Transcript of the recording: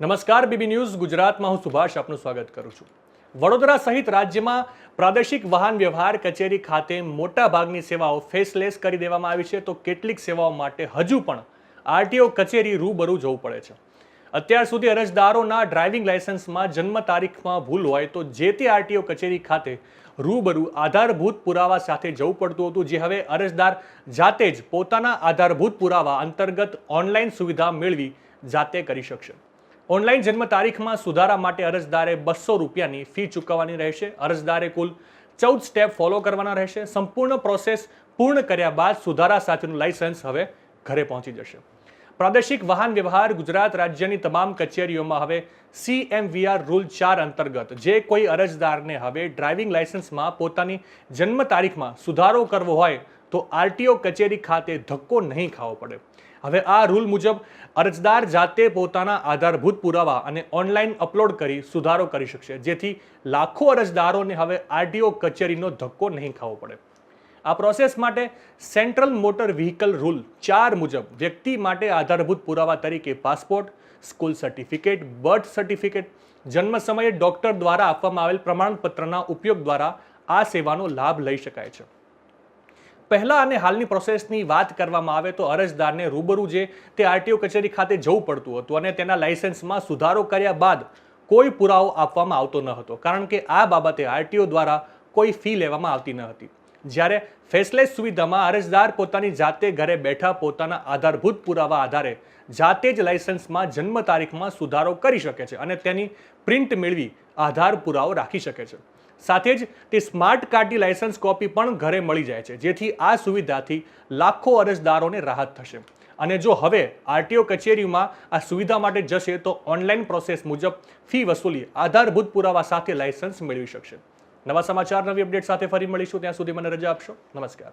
નમસ્કાર, BB news ગુજરાતમાં હું સુભાષ આપનું સ્વાગત કરું છું. વડોદરા સહિત રાજ્યમાં પ્રાદેશિક વાહન વ્યવહાર કચેરી ખાતે મોટા ભાગની સેવાઓ ફેસલેસ કરી દેવામાં આવી છે. તો કેટલીક સેવાઓ માટે હજુ પણ આરટીઓ કચેરી રૂબરૂ જવું પડે છે. અત્યાર સુધી અરજદારોના ડ્રાઇવિંગ લાયસન્સમાં જન્મ તારીખમાં ભૂલ હોય તો જે તે આરટીઓ કચેરી ખાતે રૂબરૂ આધારભૂત પુરાવા સાથે જવું પડતું હતું. જે હવે અરજદાર જાતે જ પોતાના આધારભૂત પુરાવા અંતર્ગત ઓનલાઈન સુવિધા મેળવી જાતે કરી શકશે. ઓનલાઈન જન્મ તારીખમાં સુધારા માટે અરજદારે બસો રૂપિયાની ફી ચૂકવવાની રહેશે. અરજદારે કુલ ચૌદ સ્ટેપ ફોલો કરવાના રહેશે. સંપૂર્ણ પ્રોસેસ પૂર્ણ કર્યા બાદ સુધારા સાથેનું લાયસન્સ હવે ઘરે પહોંચી જશે. પ્રાદેશિક વાહન વ્યવહાર ગુજરાત રાજ્યની તમામ કચેરીઓમાં હવે સીએમવીઆર રૂલ ચાર અંતર્ગત. જે કોઈ અરજદારને હવે ડ્રાઇવિંગ લાયસન્સમાં પોતાની જન્મ તારીખમાં સુધારો કરવો હોય તો આરટીઓ કચેરી ખાતે ધક્કો નહીં ખાવો પડે. હવે આ રૂલ મુજબ અરજદાર જાતે પોતાના આધારભૂત પુરાવા અને ઓનલાઈન અપલોડ કરી સુધારો કરી શકશે. જેથી લાખો અરજદારોને હવે આરટીઓ કચેરીનો ધક્કો નહીં ખાવો પડે. આ પ્રોસેસ માટે સેન્ટ્રલ મોટર વ્હીકલ રૂલ ચાર મુજબ વ્યક્તિ માટે આધારભૂત પુરાવા તરીકે passport, school certificate birth certificate જન્મ સમયે ડોક્ટર દ્વારા આપવામાં આવેલ પ્રમાણપત્રના ઉપયોગ દ્વારા આ સેવાનો લાભ લઈ શકાય છે. પહેલા અને હાલની પ્રોસેસની વાત કરવામાં આવે તો અરજદારને રૂબરૂ જે તે આરટીઓ કચેરી ખાતે જવું પડતું હતું અને તેના લાયસન્સમાં સુધારો કર્યા બાદ કોઈ પુરાવો આપવામાં આવતો ન હતો. કારણ કે આ બાબતે આરટીઓ દ્વારા કોઈ ફી લેવામાં આવતી ન હતી. જ્યારે ફેસલેસ સુવિધામાં અરજદાર પોતાની જાતે ઘરે બેઠા પોતાના આધારભૂત પુરાવા આધારે જાતે જ લાયસન્સમાં જન્મ તારીખમાં સુધારો કરી શકે છે અને તેની પ્રિન્ટ મેળવી આધાર પુરાવો રાખી શકે છે. સાથે જ તે સ્માર્ટ કાર્ડની લાયસન્સ કોપી પણ ઘરે મળી જાય છે, જેથી આ સુવિધાથી લાખો અરજદારોને રાહત થશે. અને જો હવે આરટીઓ કચેરીમાં આ સુવિધા માટે જશે, તો ઓનલાઈન પ્રોસેસ મુજબ ફી વસૂલી આધારભૂત પુરાવા સાથે લાયસન્સ મેળવી શકશે. નવા સમાચાર, નવી અપડેટ સાથે ફરી મળીશું. ત્યાં સુધી મને રજા આપશો. નમસ્કાર.